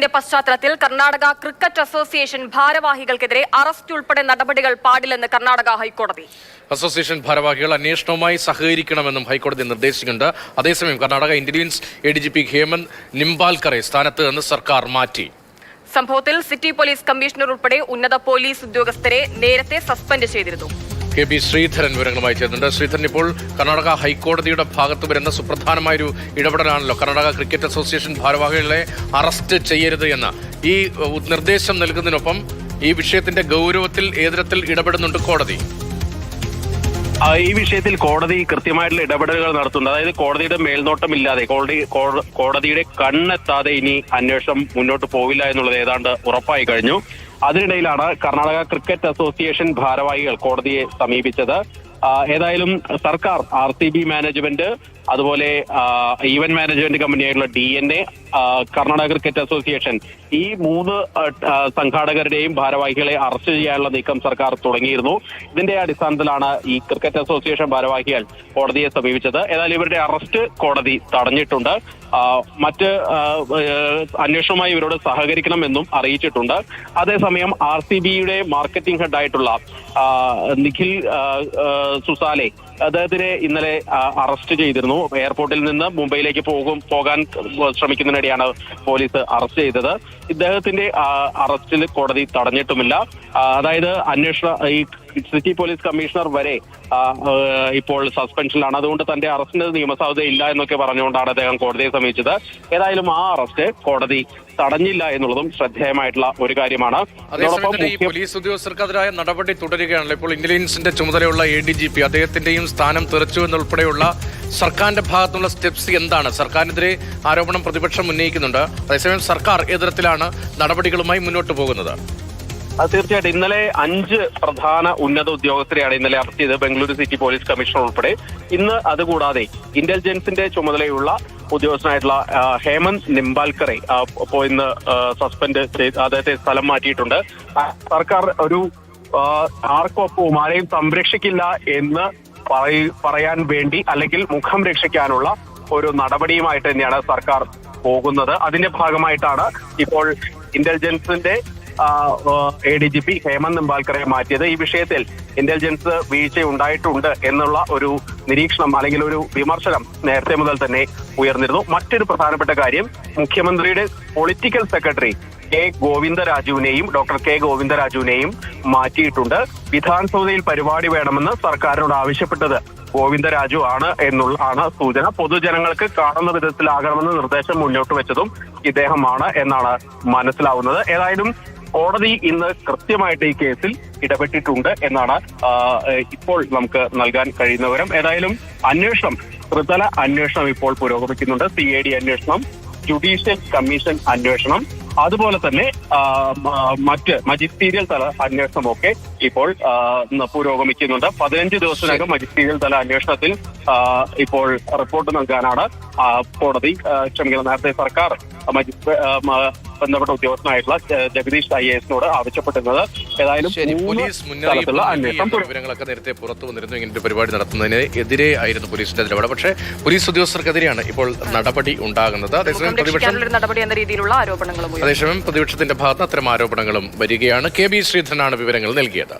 സംഭവത്തിന്റെ പശ്ചാത്തലത്തിൽ Karnataka cricket association ഭാരവാഹികൾക്കെതിരെ അറസ്റ്റ് ഉൾപ്പെടെ നടപടികൾ പാടില്ലെന്ന് കർണാടക ഹൈക്കോടതി. അസോസിയേഷൻ ഭാരവാഹികൾ അന്വേഷണവുമായി സഹകരിക്കണമെന്നും ഹൈക്കോടതി നിർദ്ദേശിക്കുന്നുണ്ട് അതേസമയം Karnataka intelligence A D G P Hemant നിംബാൽക്കറെ സ്ഥാനത്ത് നിന്ന് സർക്കാർ മാറ്റി. സംഭവത്തിൽ സിറ്റി പോലീസ് കമ്മീഷണർ ഉൾപ്പെടെ ഉന്നത പോലീസ് ഉദ്യോഗസ്ഥരെ നേരത്തെ സസ്പെൻഡ് ചെയ്തിരുന്നു. കെ പി ശ്രീധരൻ വിവരങ്ങളുമായി ചേർന്നുണ്ട് ശ്രീധരൻ ഇപ്പോൾ കർണാടക ഹൈക്കോടതിയുടെ ഭാഗത്ത് വരുന്ന സുപ്രധാനമായൊരു ഇടപെടലാണല്ലോ. കർണാടക ക്രിക്കറ്റ് അസോസിയേഷൻ ഭാരവാഹികളെ അറസ്റ്റ് ചെയ്യരുത് എന്ന. ഈ നിർദ്ദേശം നൽകുന്നതിനൊപ്പം ഈ വിഷയത്തിന്റെ ഗൗരവത്തിൽ ഏതരത്തിൽ ഇടപെടുന്നുണ്ട് കോടതി? ഈ വിഷയത്തിൽ കോടതി കൃത്യമായിട്ടുള്ള ഇടപെടലുകൾ നടത്തുന്നുണ്ട്. അതായത് കോടതിയുടെ മേൽനോട്ടമില്ലാതെ കോടതി കോടതിയുടെ കണ്ണെത്താതെ ഇനി അന്വേഷണം മുന്നോട്ട് പോവില്ല എന്നുള്ളത് ഏതാണ്ട് ഉറപ്പായി കഴിഞ്ഞു. അതിനിടയിലാണ് കർണാടക ക്രിക്കറ്റ് അസോസിയേഷൻ ഭാരവാഹികൾ കോടതിയെ സമീപിച്ചത്. ഏതായാലും സർക്കാർ ആർ സി ബി മാനേജ്മെന്റ് അതുപോലെ event management കമ്പനിയായിട്ടുള്ള D N A Karnataka cricket association ഈ മൂന്ന് സംഘാടകരുടെയും ഭാരവാഹികളെ അറസ്റ്റ് ചെയ്യാനുള്ള നീക്കം സർക്കാർ തുടങ്ങിയിരുന്നു. ഇതിന്റെ അടിസ്ഥാനത്തിലാണ് ഈ ക്രിക്കറ്റ് അസോസിയേഷൻ ഭാരവാഹികൾ കോടതിയെ സമീപിച്ചത്. ഏതായാലും ഇവരുടെ അറസ്റ്റ് കോടതി തടഞ്ഞിട്ടുണ്ട്. മറ്റ് അന്വേഷണവുമായി ഇവരോട് സഹകരിക്കണമെന്നും അറിയിച്ചിട്ടുണ്ട്. അതേസമയം ആർ സി ബിയുടെ മാർക്കറ്റിംഗ് ഹെഡായിട്ടുള്ള നിഖിൽ സുസാലെ അദ്ദേഹത്തിനെ ഇന്നലെ അറസ്റ്റ് ചെയ്തിരുന്നു. എയർപോർട്ടിൽ നിന്ന് മുംബൈയിലേക്ക് പോകും പോകാൻ ശ്രമിക്കുന്നതിനിടെയാണ് പോലീസ് അറസ്റ്റ് ചെയ്തത്. ഇദ്ദേഹത്തിന്റെ അറസ്റ്റിൽ കോടതി തടഞ്ഞിട്ടുമില്ല. അതായത് അന്വേഷണ ഈ സിറ്റി പോലീസ് കമ്മീഷണർ വരെ ഇപ്പോൾ സസ്പെൻഷനിലാണ് അതുകൊണ്ട് തന്റെ അറസ്റ്റിന് നിയമസാധുത ഇല്ല എന്നൊക്കെ പറഞ്ഞുകൊണ്ടാണ് അദ്ദേഹം കോടതിയെ സമീപിച്ചത്. ഏതായാലും ആ അറസ്റ്റ് കോടതി തടഞ്ഞില്ല എന്നുള്ളതും ശ്രദ്ധേയമായിട്ടുള്ള ഒരു കാര്യമാണ്. പോലീസ് ഉദ്യോഗസ്ഥർക്കെതിരായ നടപടി തുടരുകയാണല്ലോ. ഇപ്പോൾ ഇന്റലിജൻസിന്റെ ചുമതലയുള്ള എ ഡി ജി പി അദ്ദേഹത്തിന്റെയും സ്ഥാനം തെറിച്ചു എന്നുൾപ്പെടെയുള്ള സർക്കാരിന്റെ ഭാഗത്തുള്ള സ്റ്റെപ്സ് എന്താണ്? സർക്കാരിനെതിരെ ആരോപണം പ്രതിപക്ഷം ഉന്നയിക്കുന്നുണ്ട്. അതേസമയം സർക്കാർ ഏതരത്തിലാണ് നടപടികളുമായി മുന്നോട്ട് പോകുന്നത്? തീർച്ചയായിട്ടും. ഇന്നലെ അഞ്ച് പ്രധാന ഉന്നത ഉദ്യോഗസ്ഥരെയാണ് ഇന്നലെ അറസ്റ്റ് ചെയ്തത്. ബംഗളൂരു സിറ്റി പോലീസ് കമ്മീഷണർ ഉൾപ്പെടെ. ഇന്ന് അതുകൂടാതെ ഇന്റലിജൻസിന്റെ ചുമതലയുള്ള ഉദ്യോഗസ്ഥനായിട്ടുള്ള ഹേമന്ത് നിംബാൽക്കറെ ഇപ്പോ ഇന്ന് സസ്പെൻഡ് ചെയ്ത് അദ്ദേഹത്തെ സ്ഥലം മാറ്റിയിട്ടുണ്ട്. സർക്കാർ ഒരു ആർക്കൊപ്പവും ആരെയും സംരക്ഷിക്കില്ല എന്ന് പറയാൻ വേണ്ടി അല്ലെങ്കിൽ മുഖം രക്ഷിക്കാനുള്ള ഒരു നടപടിയുമായിട്ട് തന്നെയാണ് സർക്കാർ പോകുന്നത്. അതിന്റെ ഭാഗമായിട്ടാണ് ഇപ്പോൾ ഇന്റലിജൻസിന്റെ A D G P Hemant നിമ്പാൽക്കറെ മാറ്റിയത്. ഈ വിഷയത്തിൽ ഇന്റലിജൻസ് വീഴ്ച ഉണ്ടായിട്ടുണ്ട് എന്നുള്ള ഒരു നിരീക്ഷണം അല്ലെങ്കിൽ ഒരു വിമർശനം നേരത്തെ മുതൽ തന്നെ ഉയർന്നിരുന്നു. മറ്റൊരു പ്രധാനപ്പെട്ട കാര്യം മുഖ്യമന്ത്രിയുടെ പൊളിറ്റിക്കൽ സെക്രട്ടറി കെ ഗോവിന്ദരാജുവിനെയും ഡോക്ടർ കെ ഗോവിന്ദരാജുവിനെയും മാറ്റിയിട്ടുണ്ട്. വിധാൻസൗദയിൽ പരിപാടി വേണമെന്ന് സർക്കാരിനോട് ആവശ്യപ്പെട്ടത് ഗോവിന്ദരാജു ആണ് എന്നുള്ള ആണ് സൂചന. പൊതുജനങ്ങൾക്ക് കാണുന്ന വിധത്തിലാകണമെന്ന് നിർദ്ദേശം മുന്നോട്ട് വെച്ചതും ഇദ്ദേഹമാണ് എന്നാണ് മനസ്സിലാവുന്നത്. ഏതായാലും കോടതി ഇന്ന് കൃത്യമായിട്ട് ഈ കേസിൽ ഇടപെട്ടിട്ടുണ്ട് എന്നാണ് ഇപ്പോൾ നമുക്ക് നൽകാൻ കഴിയുന്ന വിവരം. ഏതായാലും അന്വേഷണം ത്രിതല അന്വേഷണം ഇപ്പോൾ പുരോഗമിക്കുന്നുണ്ട്. സി ഐ ഡി അന്വേഷണം ജുഡീഷ്യൽ കമ്മീഷൻ അന്വേഷണം അതുപോലെ തന്നെ മറ്റ് മജിസ്റ്റീരിയൽ തല അന്വേഷണമൊക്കെ ഇപ്പോൾ പുരോഗമിക്കുന്നുണ്ട്. പതിനഞ്ച് ദിവസത്തിനകം മജിസ്റ്റീരിയൽ തല അന്വേഷണത്തിൽ ഇപ്പോൾ റിപ്പോർട്ട് നൽകാനാണ് കോടതി ക്ഷമിക്കുന്നത് ക്ഷമിക്കണം നേരത്തെ സർക്കാർ ബന്ധപ്പെട്ട ഉദ്യോഗസ്ഥനായിട്ടുള്ള ജഗദീഷ് ഐ എസിനോട് ആവശ്യപ്പെട്ടിരുന്നത്. ഏതായാലും പോലീസ് വിവരങ്ങളൊക്കെ നേരത്തെ പുറത്തു വന്നിരുന്നു. ഇങ്ങനെ ഒരു പരിപാടി നടത്തുന്നതിന് എതിരെ ആയിരുന്നു പോലീസിന്റെ നിലപാട്. പക്ഷേ പോലീസ് ഉദ്യോഗസ്ഥർക്കെതിരെയാണ് ഇപ്പോൾ നടപടി ഉണ്ടാകുന്നത്. അതേസമയം മുഖം പ്രതിപക്ഷം ഒരു നടപടി എന്ന രീതിയിലുള്ള ആരോപണങ്ങളും ഉയർന്നു. അതേസമയം പ്രതിപക്ഷത്തിന്റെ ഭാഗത്ത് അത്തരം ആരോപണങ്ങളും വരികയാണ്. കെ ബി ശ്രീധരനാണ് വിവരങ്ങൾ നൽകിയത്.